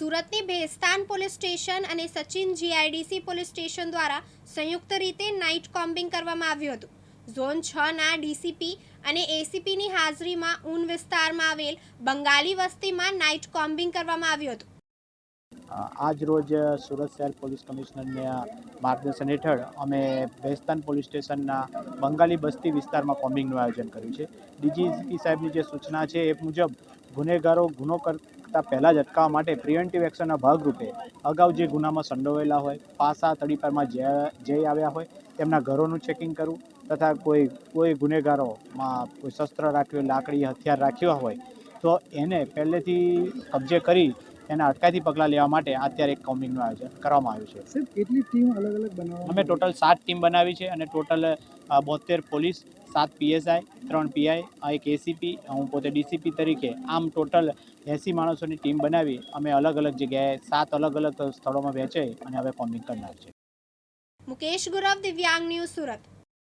સુરતની Bhestan police station અને Sachin GIDC police station દ્વારા સંયુક્ત રીતે નાઇટ કોમ્બિંગ કરવામાં આવ્યું હતું. ઝોન છ ના ડીસીપી અને એસીપીની હાજરીમાં ઊન વિસ્તારમાં આવેલ બંગાળી વસ્તીમાં નાઇટ કોમ્બિંગ કરવામાં આવ્યું હતું. આજ રોજ સુરત શહેર પોલીસ કમિશનરના માર્ગદર્શન હેઠળ અમે ભેસ્તાન પોલીસ સ્ટેશનના બંગાળી બસ્તી વિસ્તારમાં કોમ્બિંગનું આયોજન કર્યું છે. ડીજીપી સાહેબની જે સૂચના છે એ મુજબ, ગુનેગારો ગુનો કરતા પહેલાં જ અટકાવવા માટે પ્રિવેન્ટિવ એક્શનના ભાગરૂપે અગાઉ જે ગુનામાં સંડોવાયેલા હોય, પાસા તડીપારમાં જે જઈ આવ્યા હોય, તેમના ઘરોનું ચેકિંગ કરવું તથા કોઈ કોઈ ગુનેગારોમાં કોઈ શસ્ત્ર રાખ્યું, લાકડી, હથિયાર રાખ્યા હોય, તો એને પહેલેથી કબજે કરી એના અટકાયતી પગલાં લેવા માટે અત્યારે એક કોમિંગનું આયોજન કરવામાં આવ્યું છે. કેટલી ટીમ અલગ અલગ બનાવવામાં અમે ટોટલ સાત ટીમ બનાવી છે અને ટોટલ બોતેર પોલીસ સાત પીએસઆઈ ત્રણ પીઆઈ એક એસીપી હું પોતે ડીસીપી તરીકે આમ ટોટલ એંસી માણસોની ટીમ બનાવી અમે અલગ અલગ જગ્યાએ સાત અલગ અલગ સ્થળોમાં વહેંચાઈ અને હવે કોમ્બિંગ કરનાર છે. મુકેશ ગુરવ દિવ્યાંગ ન્યૂઝ સુરત.